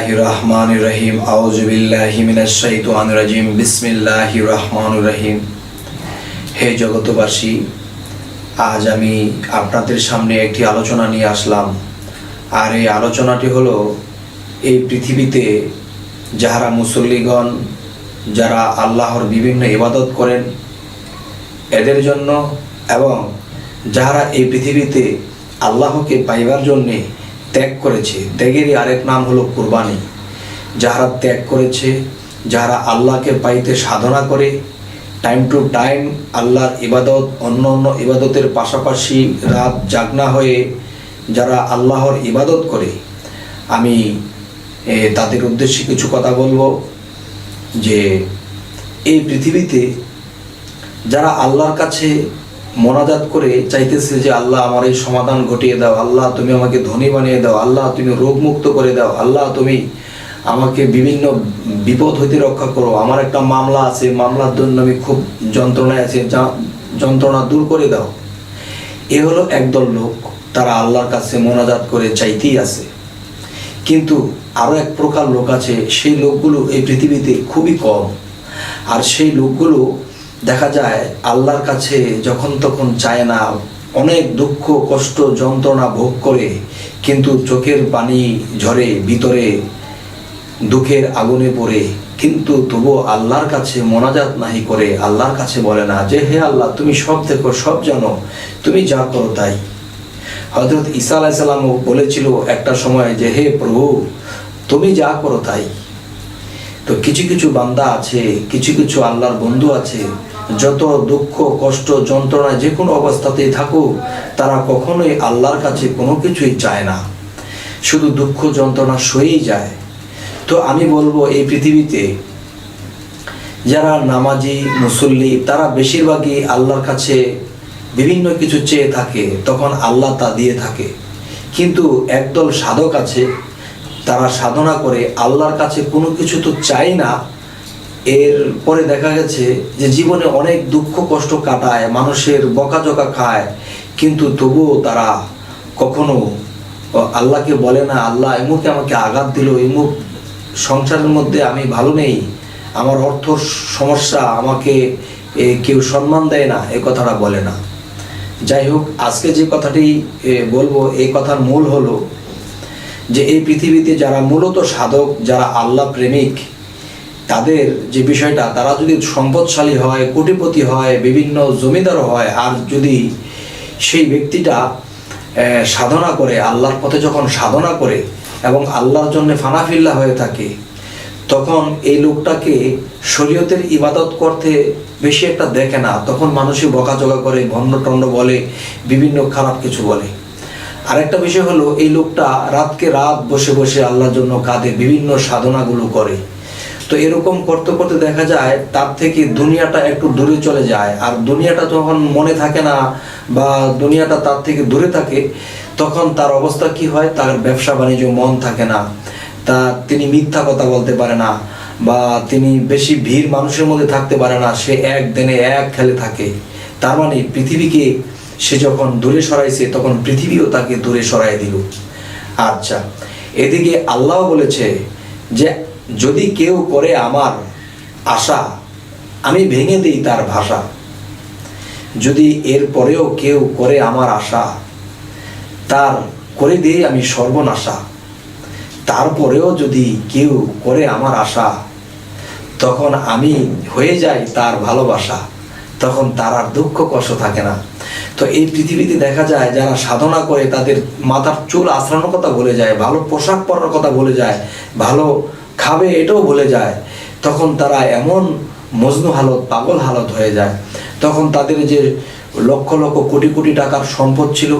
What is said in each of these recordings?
রহমান রহিম আউজবিল্লাহিমিনাশাইতুয়ান রাজিম বিসমিল্লাহি রহমান রহিম হে জগতবাসী আজ আমি আপনাদের সামনে একটি আলোচনা নিয়ে আসলাম। আর এই আলোচনাটি হলো, এই পৃথিবীতে যাহারা মুসল্লিগণ, যারা আল্লাহর বিভিন্ন ইবাদত করেন, এদের জন্য এবং যাহারা এই পৃথিবীতে আল্লাহকে পাইবার জন্যে ত্যাগ করেছে। ত্যাগেরই আরেক নাম হলো কুরবানি। যাহারা ত্যাগ করেছে, যাহারা আল্লাহকে পাইতে সাধনা করে টাইম টু টাইম আল্লাহর ইবাদত, অন্য অন্য ইবাদতের পাশাপাশি রাত জাগনা হয়ে যারা আল্লাহর ইবাদত করে, আমি তাদের উদ্দেশ্যে কিছু কথা বলব যে, এই পৃথিবীতে যারা আল্লাহর কাছে মোনাজাত করে চাইতেছে যে, আল্লাহ আমার এই সমাধান ঘটিয়ে দাও। আল্লাহ তুমি আমাকে ধনী বানিয়ে দাও। আল্লাহ তুমি রোগমুক্ত করে দাও। আল্লাহ তুমি আমাকে বিভিন্ন বিপদ হইতে রক্ষা করো। আমার একটা মামলা আছে। মামলার জন্য আমি খুব যন্ত্রণায় আছি। যা, যন্ত্রণা দূর করে দাও। এ হলো একদল লোক। তারা আল্লাহর কাছে মোনাজাত করে চাইতেই আছে। কিন্তু আরও এক প্রকার লোক আছে। সেই লোকগুলো এই পৃথিবীতে খুবই কম। আর সেই লোকগুলো দেখা যায় আল্লাহর কাছে যখন তখন চায় না, অনেক দুঃখ, কষ্ট, যন্ত্রণা ভোগ করে, কিন্তু চোখের পানি ঝরে, ভিতরে দুঃখের আগুনে পড়ে। কিন্তু তবুও আল্লাহর কাছে মোনাজাত নাহি করে, আল্লাহর কাছে বলে না যে, হে আল্লাহ, তুমি সব দেখো, সব জানো, তুমি যা করো তাই। হজরত ঈসা আলাইসাল্লামও বলেছিল একটা সময় যে, হে প্রভু, তুমি যা করো তাই। তো কিছু কিছু বান্দা আছে, কিছু কিছু আল্লাহর বন্ধু আছে যত দুঃখ, কষ্ট, যন্ত্রণা যে কোনো অবস্থাতেই থাকুক, তারা কখনোই আল্লাহর কাছে কোনো কিছুই চায় না। শুধু দুঃখ, যন্ত্রণা সয়েই যায়। তো আমি বলব এই পৃথিবীতে যারা নামাজি, মুসল্লি, তারা বেশিরভাগই আল্লাহর কাছে বিভিন্ন কিছু চেয়ে থাকে, তখন আল্লাহ তা দিয়ে থাকে। কিন্তু একদল সাধক আছে, তারা সাধনা করে আল্লাহর কাছে কোনো কিছু তো চাই না এর পরে দেখা গেছে যে জীবনে অনেক দুঃখ, কষ্ট কাটায়, মানুষের বকাঝকা খায়, কিন্তু তবুও তারা কখনো আল্লাহকে বলে না, আল্লাহ এমুকে আমাকে আঘাত দিল এমুক সংসারের মধ্যে আমি ভালো নেই, আমার অর্থ সমস্যা, আমাকে কেউ সম্মান দেয় না, এ কথাটা বলে না। যাই হোক, আজকে যে কথাটি বলব, এই কথার মূল হলো যে এই পৃথিবীতে যারা মূলত সাধক, যারা আল্লাহ প্রেমিক তাদের যে বিষয়টা, তারা যদি সম্পদশালী হয়, কোটিপতি হয়, বিভিন্ন জমিদার হয়, আর যদি সেই ব্যক্তিটা সাধনা করে, আল্লাহর পথে যখন সাধনা করে এবং আল্লাহর জন্য ফানাফিল্লা হয়ে থাকে, তখন এই লোকটাকে শরীয়তের ইবাদত করতে বেশি একটা দেখে না। তখন মানুষই বকাঝকা করে ভণ্ড টণ্ড বলে, বিভিন্ন খারাপ কিছু বলে। আরেকটা বিষয় হলো, এই লোকটা রাতকে রাত বসে বসে আল্লাহর জন্য কাঁদে, বিভিন্ন সাধনাগুলো করে। তো এরকম করতে করতে দেখা যায়, তার থেকে দুনিয়াটা একটু দূরে চলে যায়। আর দুনিয়াটা যখন মনে থাকে না বা দুনিয়াটা তার থেকে দূরে থাকে, তখন তার অবস্থা কি হয়? তার ব্যবসা বাণিজ্য মন থাকে না। তা তিনি মিথ্যা কথা বলতে পারে না বা তিনি বেশি ভিড় মানুষের মধ্যে থাকতে পারে না। সে এক দিনে এক খেলে থাকে। তার মানে পৃথিবীকে সে যখন দূরে সরাইছে, তখন পৃথিবীও তাকে দূরে সরাই দিল। আচ্ছা এদিকে আল্লাহ বলেছে যে যদি কেউ করে আমার আশা, আমি ভেঙে দিই তার ভাষা। যদি এর পরেও কেউ করে আমার আশা, তার করে দিই আমি সর্বনাশা। তারপরেও যদি কেউ করে আমার আশা, তখন আমি হয়ে যাই তার ভালোবাসা। তখন তার আর দুঃখ কষ্ট থাকে না। তো এই পৃথিবীতে দেখা যায়, যারা সাধনা করে তাদের মাথার চুল আশ্রানোর কথা বলে যায়, ভালো পোশাক পরার কথা বলে যায়, ভালো খাবে এটাও বলে যায়। তখন তারা এমন মজনু হালত, পাগল হালত হয়ে যায়। তখন তাদের যে লক্ষ লক্ষ কোটি কোটি টাকার সম্পদ ছিল,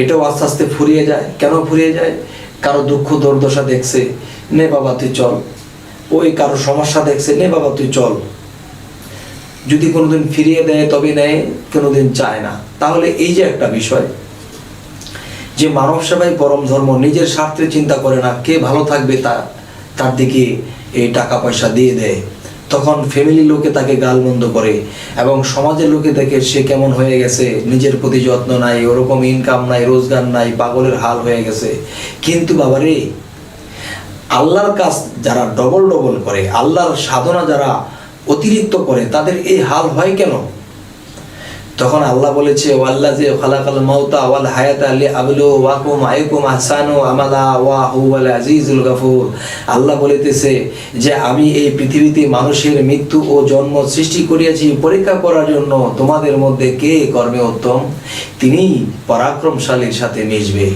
এটাও আস্তে আস্তে ফুরিয়ে যায়। কেন ফুরিয়ে যায়? কারও দুঃখ দুর্দশা দেখছে, নে বাবা, তুই চল। ওই কারও সমস্যা দেখছে, নে বাবা, তুই চল। যদি কোনোদিন ফিরিয়ে দেয় তবে নেয়, কোনোদিন চায় না। তাহলে এই যে একটা বিষয়, যে মানব সেবাই পরম ধর্ম, নিজের স্বার্থে চিন্তা করে না, কে ভালো থাকবে তা। তার দিকে এই টাকা পয়সা দিয়ে দেয়। তখন ফ্যামিলি লোকে তাকে গালমন্দ করে এবং সমাজের লোকে দেখে সে কেমন হয়ে গেছে, নিজের প্রতি যত্ন নাই, ওরকম ইনকাম নাই, রোজগার নাই, পাগলের হাল হয়ে গেছে। কিন্তু বাবারে, আল্লাহর কাজ যারা ডবল ডবল করে, আল্লাহর সাধনা যারা অতিরিক্ত করে, তাদের এই হাল হয় কেন? তখন আল্লাহ বলেছে আল্লাহ বলিতেছে যে, আমি এই পৃথিবীতে মানুষের মৃত্যু ও জন্ম সৃষ্টি করিয়াছি পরীক্ষা করার জন্য। তোমাদের মধ্যে কে কর্মে উত্তম? তিনি পরাক্রমশালীর সাথে মিশবে।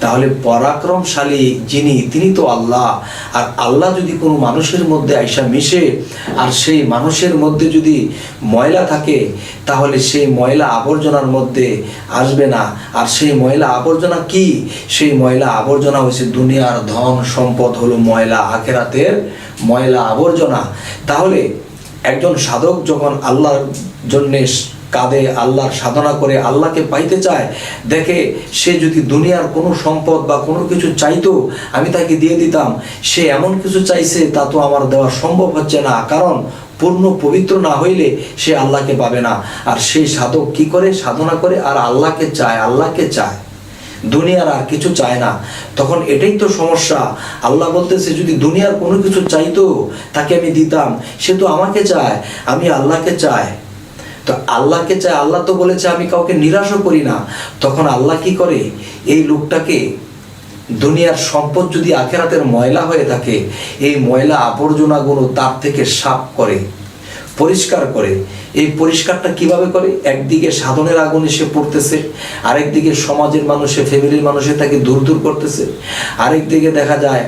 তাহলে পরাক্রমশালী যিনি, তিনি তো আল্লাহ। আর আল্লাহ যদি কোনো মানুষের মধ্যে আইসা মিশে, আর সেই মানুষের মধ্যে যদি ময়লা থাকে, তাহলে সেই ময়লা আবর্জনার মধ্যে আসবে না। আর সেই ময়লা আবর্জনা কি? সেই ময়লা আবর্জনা হয়েছে দুনিয়ার ধন সম্পদ হলো ময়লা, আখেরাতের ময়লা আবর্জনা। তাহলে একজন সাধক যখন আল্লাহর জন্যে কাঁদে, আল্লাহর সাধনা করে, আল্লাহকে পাইতে চায়, দেখে সে যদি দুনিয়ার কোনো সম্পদ বা কোনো কিছু চাইতো, আমি তাকে দিয়ে দিতাম। সে এমন কিছু চাইছে, তা তো আমার দেওয়া সম্ভব হচ্ছে না। কারণ পূর্ণ পবিত্র না হইলে সে আল্লাহকে পাবে না। আর সেই সাধক কি করে? সাধনা করে, আর আল্লাহকে চায় আল্লাহকে চায়। দুনিয়ার আর কিছু চায় না। তখন এটাই তো সমস্যা। আল্লাহ বলতেছে, যদি দুনিয়ার কোনো কিছু চাইতো, তাকে আমি দিতাম। সে তো আমাকে চায়, আমি আল্লাহকে চায়। তো আল্লাহকে চায়, আল্লাহ তো বলেছে, আমি কাউকে নিরাশও করি না। তখন আল্লাহ কি করে? এই লোকটাকে দুনিয়ার সম্পদ যদি আখেরাতের ময়লা হয়ে থাকে, এই ময়লা আবর্জনাগুলো তার থেকে সাপ করে, পরিষ্কার করে। এই পরিষ্কারটা কীভাবে করে? একদিকে সাধনের আগুন এসে পড়তেছে, আরেকদিকে সমাজের মানুষে ফ্যামিলির মানুষে তাকে দূর দূর করতেছে। আরেকদিকে দেখা যায়,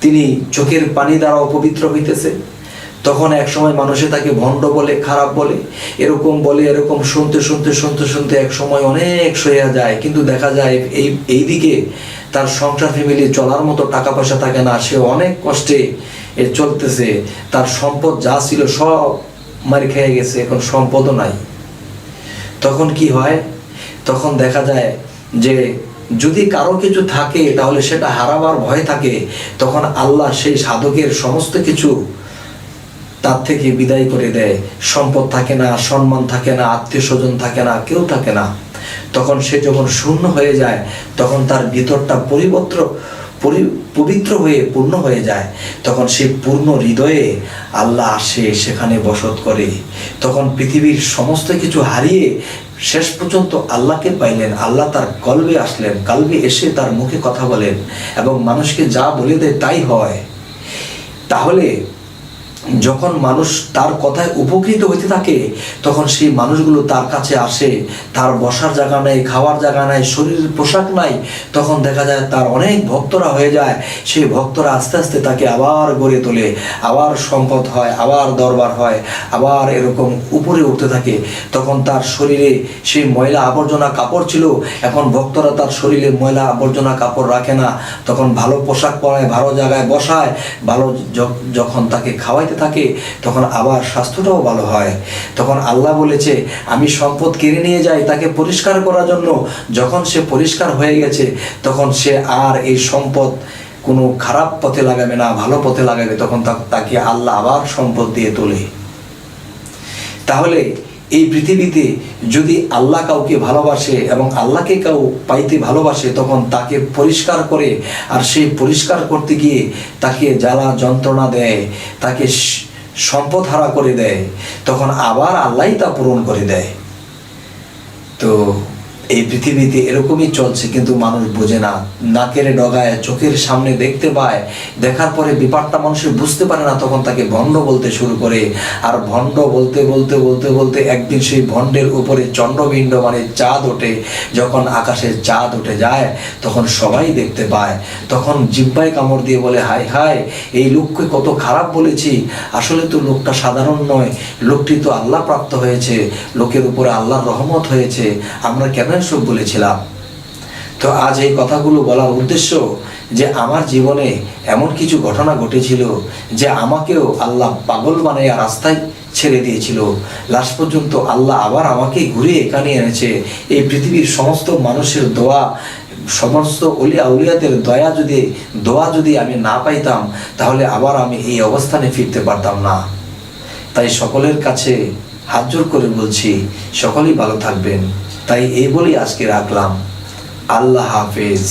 তিনি চোখের পানি দ্বারা অপবিত্র হইতেছে। তখন এক সময় মানুষে তাকে ভণ্ড বলে, খারাপ বলে, এরকম বলে, এরকম শুনতে শুনতে শুনতে শুনতে এক সময় অনেক সইয়া যায়। কিন্তু দেখা যায় এই এই দিকে তার সংসার ফ্যামিলি চলার মতো টাকা পয়সা থাকে না, সে অনেক কষ্টে এ চলতেছে। তার সম্পদ যা ছিল সব মারি খেয়ে গেছে, এখন সম্পদও নাই। তখন কি হয়? তখন দেখা যায় যে যদি কারও কিছু থাকে, তাহলে সেটা হারাবার ভয় থাকে। তখন আল্লাহ সেই সাধকের সমস্ত কিছু তার থেকে বিদায় করে দেয়। সম্পদ থাকে না, সম্মান থাকে না, আত্মীয় স্বজন থাকে না, কেউ থাকে না। তখন সে যখন শূন্য হয়ে যায়, তখন তার ভিতরটা পরিবর্ত পরি- পবিত্র হয়ে পূর্ণ হয়ে যায়। তখন সে পূর্ণ হৃদয়ে আল্লাহ আসে, সেখানে বসত করে। তখন পৃথিবীর সমস্ত কিছু হারিয়ে শেষ পর্যন্ত আল্লাহকে পাইলেন। আল্লাহ তার কলবে আসলেন, কালবে এসে তার মুখে কথা বলেন এবং মানুষকে যা বলে দেয় তাই হয়। তাহলে যখন মানুষ তার কথায় উপকৃত হইতে থাকে, তখন সেই মানুষগুলো তার কাছে আসে, তার বসার জায়গা নেই, খাওয়ার জায়গা নাই, শরীরের পোশাক নাই, তখন দেখা যায় তার অনেক ভক্তরা হয়ে যায়। সেই ভক্তরা আস্তে আস্তে তাকে আবার গড়ে তোলে, আবার সম্পদ হয়, আবার দরবার হয়, আবার এরকম উপরে উঠতে থাকে। তখন তার শরীরে সেই ময়লা আবর্জনা কাপড় ছিল, এখন ভক্তরা তার শরীরে ময়লা আবর্জনা কাপড় রাখে না। তখন ভালো পোশাক পরায়, ভালো জায়গায় বসায়, ভালো যখন তাকে খাওয়াইতে থাকে, তখন আবার স্বাস্থ্যটাও ভালো হয়। তখন আল্লাহ বলেছে, আমি সম্পদ কেড়ে নিয়ে যাই তাকে পরিষ্কার করার জন্য। যখন সে পরিষ্কার হয়ে গেছে, তখন সে আর এই সম্পদ কোনো খারাপ পথে লাগাবে না, ভালো পথে লাগাবে। তখন তাকে আল্লাহ আবার সম্পদ দিয়ে তোলে। তাহলে এই পৃথিবীতে যদি আল্লাহ কাউকে ভালোবাসে এবং আল্লাহকে কেউ পাইতে ভালোবাসে, তখন তাকে পরিষ্কার করে আর সেই পরিষ্কার করতে গিয়ে তাকে জ্বালা যন্ত্রণা দেয়, তাকে সম্পদ হারা করে দেয়, তখন আবার আল্লাহই তা পূরণ করে দেয়। তো এই পৃথিবীতে এরকমই চলছে, কিন্তু মানুষ বোঝে না। নাকের ডগায় চোখের সামনে দেখতে পায়, দেখার পরে ব্যাপারটা মানুষের বুঝতে পারে না, তখন তাকে ভণ্ড বলতে শুরু করে। আর ভণ্ড বলতে বলতে বলতে বলতে একদিন সেই ভণ্ডের উপরে চন্দ্রবিণ্ড মানে চাঁদ ওঠে। যখন আকাশে চাঁদ উঠে যায়, তখন সবাই দেখতে পায়। তখন জিব্বায় কামড় দিয়ে বলে হাই হাই এই লোককে কত খারাপ বলেছি। আসলে তো লোকটা সাধারণ নয়। লোকটি তো আল্লাহ প্রাপ্ত হয়েছে। লোকের উপরে আল্লাহর রহমত হয়েছে। আমরা কেন সব বলেছিলাম তো আজ এই কথাগুলো বলার উদ্দেশ্য যে আমার জীবনে এমন কিছু ঘটনা ঘটেছিল যে আমাকেও আল্লাহ পাগল বানাইয়া রাস্তায় ছেড়ে দিয়েছিল। লাস্ট পর্যন্ত আল্লাহ আবার আমাকে ঘুরে এখানে এনেছে। এই পৃথিবীর সমস্ত মানুষের দোয়া, সমস্ত অলিয়া উলিয়াদের দয়া যদি, দোয়া যদি আমি না পাইতাম, তাহলে আবার আমি এই অবস্থানে ফিরতে পারতাম না। তাই সকলের কাছে হাত জোর করে বলছি, সকলেই ভালো থাকবেন। তাই এই বলেই আজকে রাখলাম। আল্লাহ হাফেজ।